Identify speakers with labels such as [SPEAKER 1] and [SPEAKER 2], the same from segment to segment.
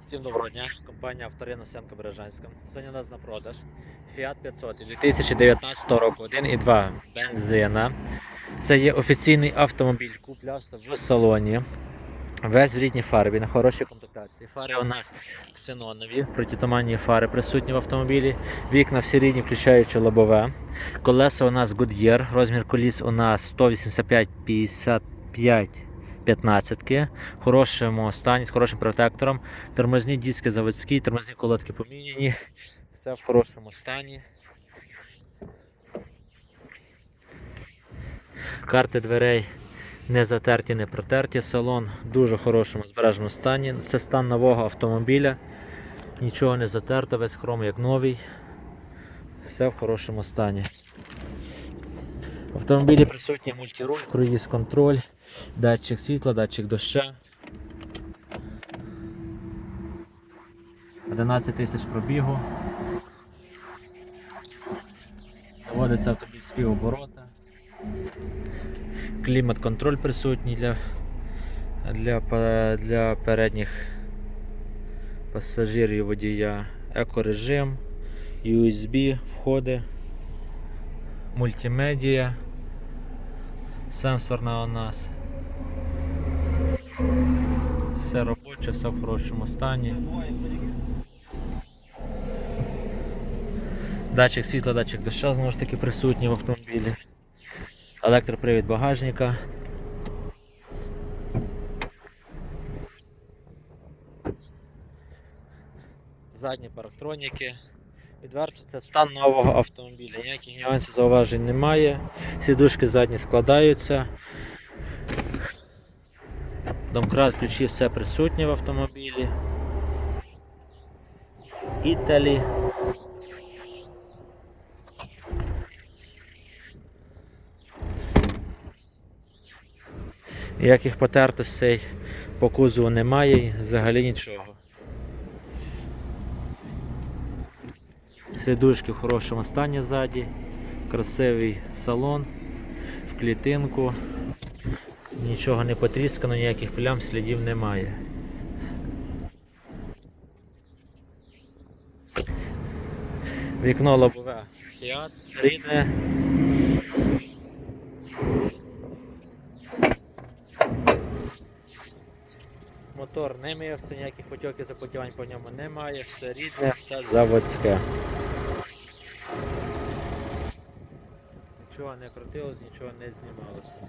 [SPEAKER 1] Всім доброго дня, компанія Авторина Сенка Бережанська. Сьогодні у нас на продаж Fiat 500 2019 року 1,2 бензина. Це є офіційний автомобіль, куплявся в салоні. Весь в рідній фарбі, на хорошій комплектації. Фари у нас ксенонові, протитуманні фари присутні в автомобілі. Вікна всі рідні, включаючи лобове. Колеса у нас Goodyear, розмір коліс у нас 185-55 15 в хорошому стані, з хорошим протектором. Тормозні диски заводські, тормозні колодки поміняні. Все в хорошому стані. Карти дверей не затерті, не протерті. Салон в дуже хорошому збереженому стані. Це стан нового автомобіля. Нічого не затерто, весь хром як новий. Все в хорошому стані. В автомобілі присутній мультируль, круїз контроль, датчик світла, датчик доща. 11 тисяч пробігу. Заводиться автомобіль з. Клімат-контроль присутній для, для, для передніх пасажирів і водія. Екорежим, USB входи, мультимедіа, сенсорна у нас. Все робоче, все в хорошому стані. Датчик світла, датчик доща знову ж таки присутній в автомобілі. Електропривід багажника. Задні парктроніки. Відверто це стан нового автомобіля. Ніяких нюансів зауважень немає. Сідушки задні складаються. Домкрат ключі все присутнє в автомобілі. Італі. Ніяких потертостей по кузову немає, взагалі нічого. Сидушки в хорошому стані ззаді, красивий салон, в клітинку, нічого не потріскано, ніяких плям, слідів немає. Вікно лобове Fiat, рідне. Мотор не мився, ніяких потьоків запотівань по ньому немає, все рідне, все заводське. Нічого не крутилось, нічого не знімалося.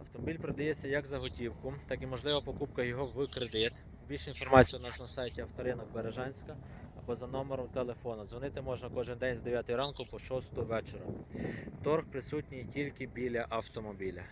[SPEAKER 1] Автомобіль продається як за готівку, так і можлива покупка його в кредит. Більше інформації у нас на сайті Авторинок Бережанська або за номером телефону. Дзвонити можна кожен день з 9 ранку по 6 вечора. Торг присутній тільки біля автомобіля.